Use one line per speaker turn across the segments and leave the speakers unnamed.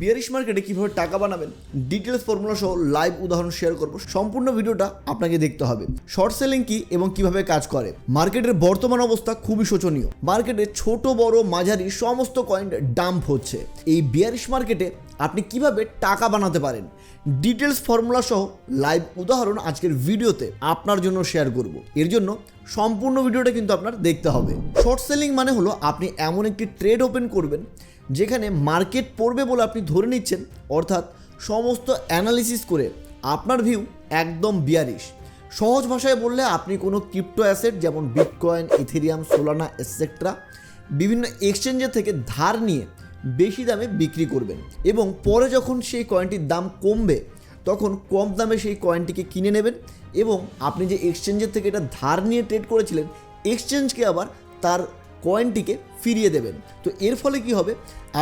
Bearish মার্কেটে কীভাবে টাকা বানাবেন ডিটেলস ফর্মুলা সহ লাইভ উদাহরণ শেয়ার করব, সম্পূর্ণ ভিডিওটা আপনাকে দেখতে হবে। শর্ট সেলিং কি এবং কীভাবে কাজ করে? মার্কেটের বর্তমান অবস্থা খুবই শোচনীয়। মার্কেটে ছোট, বড়, মাঝারি সমস্ত কয়েন ডাম্প হচ্ছে। এই বিয়ারিশ মার্কেটে আপনি কীভাবে টাকা বানাতে পারেন? ডিটেলস ফর্মুলা সহ লাইভ উদাহরণ আজকের ভিডিওতে আপনার জন্য শেয়ার করব। এর জন্য সম্পূর্ণ ভিডিওটা কিন্তু আপনার দেখতে হবে। শর্ট সেলিং মানে হলো আপনি এমন একটি ট্রেড ওপেন করবেন যেখানে মার্কেট পড়বে বলে আপনি ধরে নিচ্ছেন, অর্থাৎ সমস্ত অ্যানালিসিস করে আপনার ভিউ একদম বিয়ারিশ সহজ ভাষায় বললে আপনি কোনো ক্রিপ্টো অ্যাসেট যেমন বিটকয়েন, ইথেরিয়াম, সোলানা এটসেট্রা বিভিন্ন এক্সচেঞ্জের থেকে ধার নিয়ে বেশি দামে বিক্রি করবেন এবং পরে যখন সেই কয়েনটির দাম কমবে, তখন কম দামে সেই কয়েনটিকে কিনে নেবেন এবং আপনি যে এক্সচেঞ্জের থেকে এটা ধার নিয়ে ট্রেড করেছিলেন, এক্সচেঞ্জকে আবার তার কয়েনটিকে ফিরিয়ে দেবেন। তো এর ফলে কি হবে?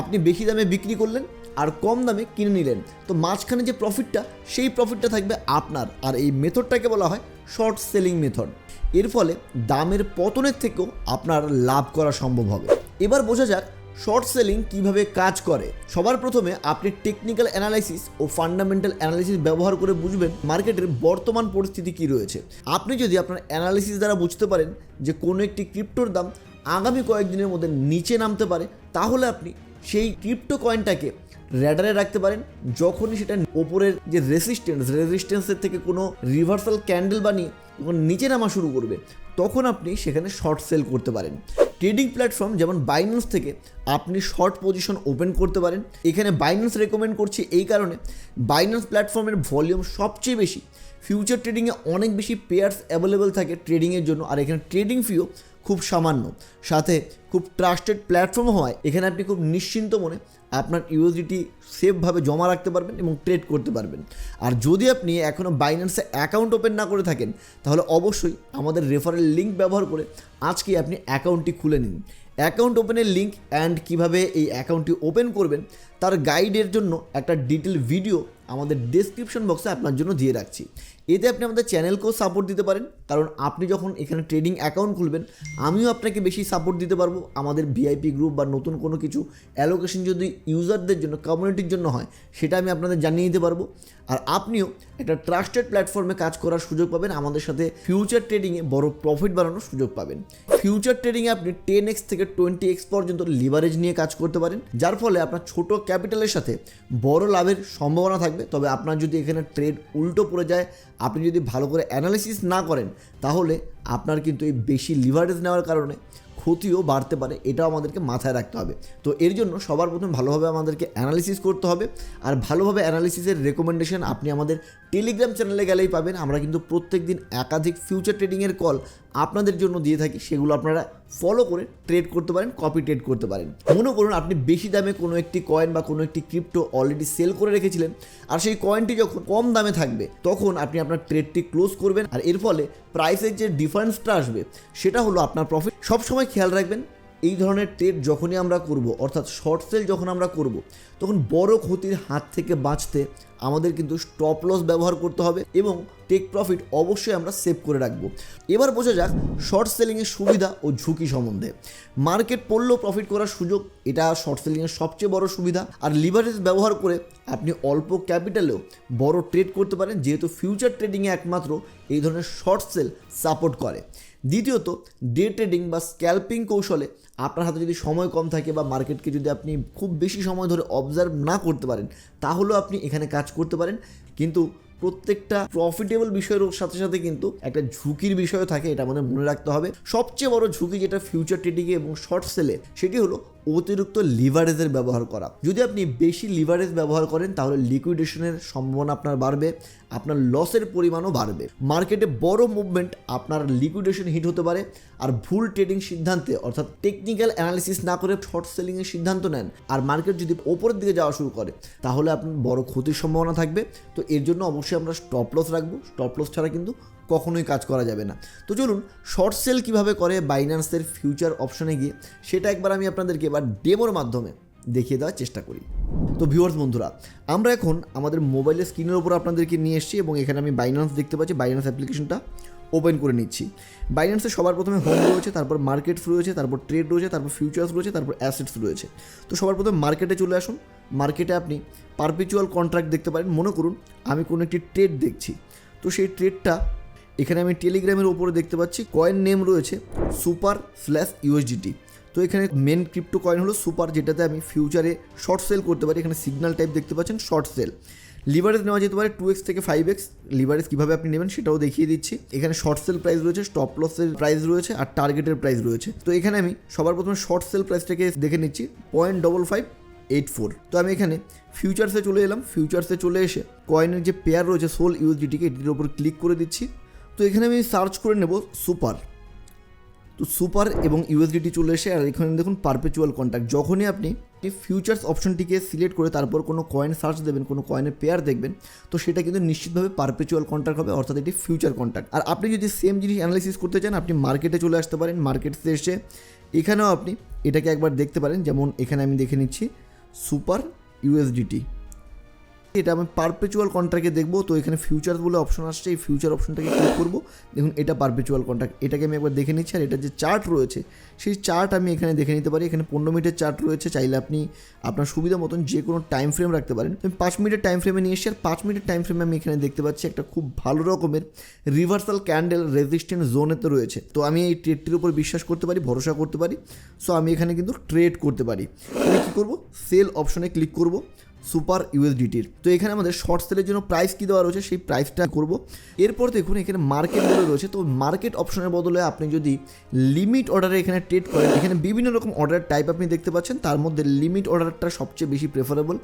আপনি বেশি দামে বিক্রি করলেন আর কম দামে কিনে নিলেন। তো মাঝখানে যে প্রফিটটা সেই প্রফিটটা থাকবে আপনার। আর এই মেথডটাকে বলা হয় শর্ট সেলিং মেথড এর ফলে দামের পতনের থেকেও আপনার লাভ করা সম্ভব হবে। এবার বোঝা যাক শর্ট সেলিং কীভাবে কাজ করে। সবার প্রথমে আপনি টেকনিক্যাল অ্যানালাইসিস ও ফান্ডামেন্টাল অ্যানালাইসিস ব্যবহার করে বুঝবেন মার্কেটের বর্তমান পরিস্থিতি কি রয়েছে। আপনি যদি আপনার অ্যানালাইসিস দ্বারা বুঝতে পারেন যে কোনো একটি ক্রিপ্টোর দাম আগামী কয়েকদিনের মধ্যে নিচে নামতে পারে, তাহলে আপনি সেই ক্রিপ্টো কয়েনটাকে র্যাডারে রাখতে পারেন। যখনই সেটা ওপরের যে রেসিস্ট্যান্স রেজিস্ট্যান্সের থেকে কোনো রিভার্সাল ক্যান্ডেল বানিয়ে যখন নিচে নামা শুরু করবে, তখন আপনি সেখানে শর্ট সেল করতে পারেন। ট্রেডিং প্ল্যাটফর্ম যেমন বাইন্যান্স থেকে আপনি শর্ট পজিশন ওপেন করতে পারেন। এখানে বাইন্যান্স রেকমেন্ড করছি এই কারণে বাইন্যান্স প্ল্যাটফর্মের ভলিউম সবচেয়ে বেশি। ফিউচার ট্রেডিংয়ে অনেক বেশি পেয়ার্স অ্যাভেলেবেল থাকে ট্রেডিংয়ের জন্য। আর এখানে ট্রেডিং ফিও খুব সামান্য, সাথে খুব ট্রাস্টেড প্ল্যাটফর্ম হওয়ায় এখানে আপনি খুব নিশ্চিন্ত মনে আপনার ইউএসডিটি সেফভাবে জমা রাখতে পারবেন এবং ট্রেড করতে পারবেন। আর যদি আপনি এখনও বাইন্যান্সে অ্যাকাউন্ট ওপেন না করে থাকেন, তাহলে অবশ্যই আমাদের রেফারেল লিঙ্ক ব্যবহার করে আজকে আপনি অ্যাকাউন্টটি খুলে নিন। অ্যাকাউন্ট ওপেনের লিঙ্ক অ্যান্ড কীভাবে এই অ্যাকাউন্টটি ওপেন করবেন, তার গাইডের জন্য একটা ডিটেল ভিডিও আমাদের ডেসক্রিপশন বক্সে আপনার জন্য দিয়ে রাখছি। এতে আপনি আমাদের চ্যানেলকেও সাপোর্ট দিতে পারেন, কারণ আপনি যখন এখানে ট্রেডিং অ্যাকাউন্ট খুলবেন, আমিও আপনাকে বেশি সাপোর্ট দিতে পারব। আমাদের ভিআইপি গ্রুপ বা নতুন কোনো কিছু অ্যালোকেশন যদি ইউজারদের জন্য কমিউনিটির জন্য হয়, সেটা আমি আপনাদের জানিয়ে দিতে পারব। আর আপনিও একটা ট্রাস্টেড প্ল্যাটফর্মে কাজ করার সুযোগ পাবেন, আমাদের সাথে ফিউচার ট্রেডিংয়ে বড় প্রফিট বাড়ানোর সুযোগ পাবেন। ফিউচার ট্রেডিংয়ে আপনি টেন এক্স থেকে টোয়েন্টি এক্স পর্যন্ত লিভারেজ নিয়ে কাজ করতে পারেন, যার ফলে আপনার ছোট ক্যাপিটালের সাথে বড় লাভের সম্ভাবনা থাকবে। তবে আপনার যদি এখানে ট্রেড উল্টো পড়ে যায়, আপনি যদি ভালো করে অ্যানালিসিস না করেন, তাহলে আপনার কিন্তু এই বেশি লিভারেজ নেওয়ার কারণে ক্ষতিও বাড়তে পারে, এটাও আমাদেরকে মাথায় রাখতে হবে। তো এর জন্য সবার প্রথমে ভালোভাবে আমাদেরকে অ্যানালিসিস করতে হবে, আর ভালোভাবে অ্যানালিসিসের রেকমেন্ডেশন আপনি আমাদের টেলিগ্রাম চ্যানেলে গেলেই পাবেন। আমরা কিন্তু প্রত্যেক দিন একাধিক ফিউচার ট্রেডিংয়ের কল আপনাদের জন্য দিয়ে থাকি, সেগুলো আপনারা ফলো করে ট্রেড করতে পারেন কপি ট্রেড করতে পারেন। মনে করুন আপনি বেশি দামে কোনো একটি কয়েন বা কোনো একটি ক্রিপ্টো অলরেডি সেল করে রেখেছিলেন, আর সেই কয়েনটি যখন কম দামে থাকবে, তখন আপনি আপনার ট্রেডটি ক্লোজ করবেন, আর এর ফলে প্রাইসের যে ডিফারেন্সটা আসবে, সেটা হলো আপনার প্রফিট সবসময় খেয়াল রাখবেন এই ধরনের ট্রেড যখনই আমরা করব, অর্থাৎ শর্ট সেল যখন আমরা করব, তখন বড় ক্ষতির হাত থেকে বাঁচতে আমাদের কিন্তু স্টপ লস ব্যবহার করতে হবে এবং টেক প্রফিট অবশ্যই আমরা সেভ করে রাখব। এবার বোঝা যাক শর্ট সেলিংয়ের সুবিধা ও ঝুঁকি সম্বন্ধে। মার্কেট পড়লেও প্রফিট করার সুযোগ, এটা শর্ট সেলিংয়ের সবচেয়ে বড় সুবিধা। আর লিভারেজ ব্যবহার করে আপনি অল্প ক্যাপিটালেও বড় ট্রেড করতে পারেন, যেহেতু ফিউচার ট্রেডিংয়ে একমাত্র এই ধরনের শর্ট সেল সাপোর্ট করে। দ্বিতীয়ত ডে ট্রেডিং বা স্ক্যাল্পিং কৌশলে আপনার হাতে যদি সময় কম থাকে বা মার্কেটকে যদি আপনি খুব বেশি সময় ধরে অবজার্ভ না করতে পারেন, তাহলেও আপনি এখানে কাজ করতে পারেন। কিন্তু প্রত্যেকটা প্রফিটেবল বিষয়ের সাথে সাথে কিন্তু একটা ঝুঁকির বিষয়ও থাকে, এটা আমাদের মনে রাখতে হবে। সবচেয়ে বড় ঝুঁকি যেটা ফিউচার ট্রেডিংয়ে এবং শর্ট সেলে সেটি হলো অতিরিক্ত লিভারেজের ব্যবহার করা। যদি আপনি বেশি লিভারেজ ব্যবহার করেন, তাহলে লিকুইডেশনের সম্ভাবনা আপনার বাড়বে, আপনার লসের পরিমাণও বাড়বে। মার্কেটে বড় মুভমেন্ট আপনার লিকুইডেশন হিট হতে পারে, আর ভুল ট্রেডিং সিদ্ধান্তে, অর্থাৎ টেকনিক্যাল অ্যানালিসিস না করে শর্ট সেলিংয়ের সিদ্ধান্ত নেন। আর মার্কেট যদি ওপরের দিকে যাওয়া শুরু করে, তাহলে আপনার বড় ক্ষতির সম্ভাবনা থাকবে। তো এর জন্য অবশ্যই আমরা স্টপ লস রাখব। স্টপ লস ছাড়া কিন্তু কখনোই কাজ করা যাবে না। তো চলুন শর্ট সেল কীভাবে করে বাইন্যান্সের ফিউচার অপশনে গিয়ে, সেটা একবার আমি আপনাদেরকে এবার ডেমোর মাধ্যমে দেখিয়ে দেওয়ার চেষ্টা করি। তো ভিউয়ার্স বন্ধুরা, আমরা এখন আমাদের মোবাইলের স্ক্রিনের উপর আপনাদেরকে নিয়ে এসেছি এবং এখানে আমি বাইন্যান্স দেখতে পাচ্ছি বাইন্যান্স অ্যাপ্লিকেশনটা ওপেন করে নিচ্ছি। বাইন্যান্সে সবার প্রথমে হোম রয়েছে, তারপর মার্কেটস রয়েছে, তারপর ট্রেড রয়েছে, তারপর ফিউচার্স রয়েছে, তারপর অ্যাসেটস রয়েছে। তো সবার প্রথমে মার্কেটে চলে আসুন। মার্কেটে আপনি পারপিচুয়াল কন্ট্রাক্ট দেখতে পারেন। মনে করুন, আমি কোনো একটি ট্রেড দেখছি। তো সেই ট্রেডটা এখানে আমি টেলিগ্রামের ওপরে দেখতে পাচ্ছি কয়েন নেম রয়েছে সুপার স্ল্যাশ ইউএসডিটি তো এখানে মেন ক্রিপ্টো কয়েন হলো সুপার যেটাতে আমি ফিউচারে শর্ট সেল করতে পারি। এখানে সিগন্যাল টাইপ দেখতে পাচ্ছেন শর্ট সেল লিভারেজ নেওয়া যেতে পারে টু এক্স থেকে ফাইভ এক্স লিভারেজ কীভাবে আপনি নেবেন সেটাও দেখিয়ে দিচ্ছি। এখানে শর্ট সেল প্রাইস রয়েছে স্টপ লসের প্রাইস রয়েছে আর টার্গেটের প্রাইস রয়েছে। তো এখানে আমি সবার প্রথমে শর্ট সেল প্রাইসটাকে দেখে নিচ্ছি point double five eight four তো আমি এখানে ফিউচার্সে চলে এলাম। ফিউচার্সে চলে এসে কয়েনের যে পেয়ার রয়েছে সোল ইউএসডিটিকে এটির ওপর ক্লিক করে দিচ্ছি। তো এখানে আমি সার্চ করে নেব সুপার তো সুপার এবং ইউএসডিটি চলে এসে, আর এখানে দেখুন পারপেচুয়াল কন্ট্যাক্ট যখনই আপনি ফিউচার্স অপশনটিকে সিলেক্ট করে তারপর কোনো কয়েন সার্চ দেবেন, কোনো কয়েনের পেয়ার দেখবেন, তো সেটা কিন্তু নিশ্চিতভাবে পারপেচুয়াল কন্ট্রাক্ট হবে, অর্থাৎ এটি ফিউচার কন্ট্রাক্ট আর আপনি যদি সেম জিনিস অ্যানালাইসিস করতে চান, আপনি মার্কেটে চলে আসতে পারেন মার্কেটে এসে এখানেও আপনি এটাকে একবার দেখতে পারেন। যেমন এখানে আমি দেখে নিচ্ছি সুপার ইউএসডিটি এটা আমি পারপেচুয়াল কন্ট্রাক্টে দেখব, তো এখানে ফিউচার বলে অপশন আসছে, এই ফিউচার অপশনটাকে ক্লিক করব। দেখুন, এটা পারপেচুয়াল কন্ট্রাক্ট এটাকে আমি একবার দেখে নিচ্ছি, আর এটা যে চার্ট রয়েছে, সেই চার্ট আমি এখানে দেখে নিতে পারি। এখানে পনেরো মিনিটের চার্ট রয়েছে, চাইলে আপনি আপনার সুবিধা মতন যে কোনো টাইম ফ্রেম রাখতে পারেন। আমি পাঁচ মিনিটের টাইম ফ্রেমে নিয়ে এসেছি, আর পাঁচ মিনিটের টাইম ফ্রেমে আমি এখানে দেখতে পাচ্ছি একটা খুব ভালো রকমের রিভার্সাল ক্যান্ডেল রেজিস্ট্যান্ট জোনেতে রয়েছে। তো আমি এই ট্রেডটির উপর বিশ্বাস করতে পারি, ভরসা করতে পারি। সো আমি এখানে কিন্তু ট্রেড করতে পারি। আমি কী করব? সেল অপশনে ক্লিক করব। সুপার ইউএসডিটির তো এখানে আমাদের শর্ট সেলের জন্য প্রাইস কী দেওয়া রয়েছে, সেই প্রাইসটা করব। এরপর দেখুন এখানে মার্কেট বলে রয়েছে, তো মার্কেট অপশনের বদলে আপনি যদি লিমিট অর্ডারে এখানে ট্রেড করেন, এখানে বিভিন্ন রকম অর্ডারের টাইপ আপনি দেখতে পাচ্ছেন, তার মধ্যে লিমিট অর্ডারটা সবচেয়ে বেশি প্রেফারেবল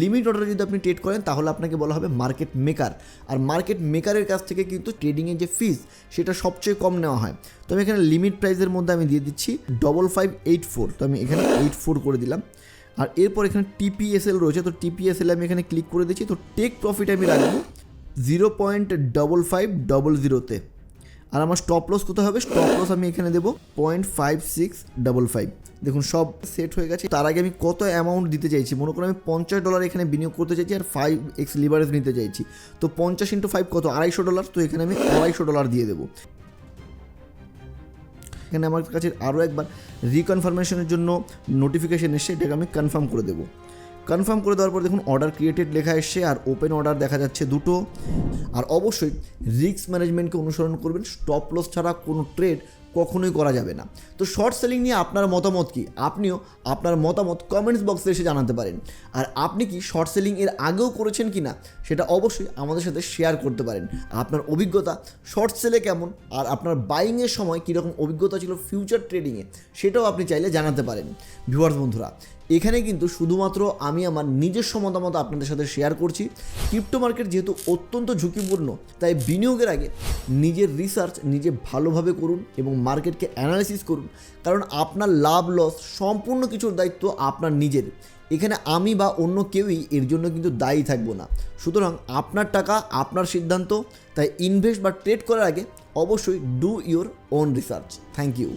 লিমিট অর্ডারে যদি আপনি ট্রেড করেন, তাহলে আপনাকে বলা হবে মার্কেট মেকার আর মার্কেট মেকারের কাছ থেকে কিন্তু ট্রেডিংয়ের যে ফিস সেটা সবচেয়ে কম নেওয়া হয়। তো আমি এখানে লিমিট প্রাইসের মধ্যে আমি দিয়ে দিচ্ছি ডবল ফাইভ এইট ফোর তো আমি এখানে এইট ফোর করে দিলাম। আর এরপর এখানে টিপিএসএল রয়েছে, তো টিপিএসএল আমি এখানে ক্লিক করে দিচ্ছি, তো টেক প্রফিট আমি রাখব zero point double five double জিরোতে আর আমার স্টপ লস কোথায় হবে? স্টপ লস আমি এখানে দেবো point five six double five দেখুন, সব সেট হয়ে গেছে। তার আগে আমি কত অ্যামাউন্ট দিতে চাইছি? মনে করুন আমি পঞ্চাশ ডলার এখানে বিনিয়োগ করতে চাইছি আর ফাইভ এক্স লিভারেজ নিতে চাইছি। তো পঞ্চাশ ইন্টু ফাইভ কত? আড়াইশো ডলার তো এখানে আমি আড়াইশো ডলার দিয়ে দেবো। এখানে আমার কাছে আরও একবার রিকনফার্মেশনের জন্য নোটিফিকেশান এসে এটাকে আমি কনফার্ম করে দেবো। কনফার্ম করে দেওয়ার পর দেখুন অর্ডার ক্রিয়েটেড লেখা এসছে আর ওপেন অর্ডার দেখা যাচ্ছে দুটো। আর অবশ্যই রিস্ক ম্যানেজমেন্টকে অনুসরণ করবেন স্টপ লস ছাড়া কোনো ট্রেড কখনোই করা যাবে না। তো শর্ট সেলিং নিয়ে আপনার মতামত কি? আপনিও আপনার মতামত কমেন্টস বক্সে এসে জানাতে পারেন। আর আপনি কি শর্ট সেলিং এর আগেও করেছেন কি না সেটা অবশ্যই আমাদের সাথে শেয়ার করতে পারেন। আপনার অভিজ্ঞতা শর্ট সেলে কেমন, আর আপনার বাইংয়ের সময় কীরকম অভিজ্ঞতা ছিল ফিউচার ট্রেডিংয়ে সেটাও আপনি চাইলে জানাতে পারেন। ভিউয়ার্স বন্ধুরা এখানে কিন্তু শুধুমাত্র আমি আমার নিজস্ব মতামত আপনাদের সাথে শেয়ার করছি। ক্রিপ্টো মার্কেট যেহেতু অত্যন্ত ঝুঁকিপূর্ণ, তাই বিনিয়োগের আগে নিজের রিসার্চ নিজে ভালোভাবে করুন এবং মার্কেটকে অ্যানালাইসিস করুন। কারণ আপনার লাভ লস সম্পূর্ণ কিছুর দায়িত্ব আপনার নিজের। এখানে আমি বা অন্য কেউই এর জন্য কিন্তু দায়ী থাকব না। সুতরাং আপনার টাকা, আপনার সিদ্ধান্ত, তাই ইনভেস্ট বা ট্রেড করার আগে অবশ্যই do your own research thank you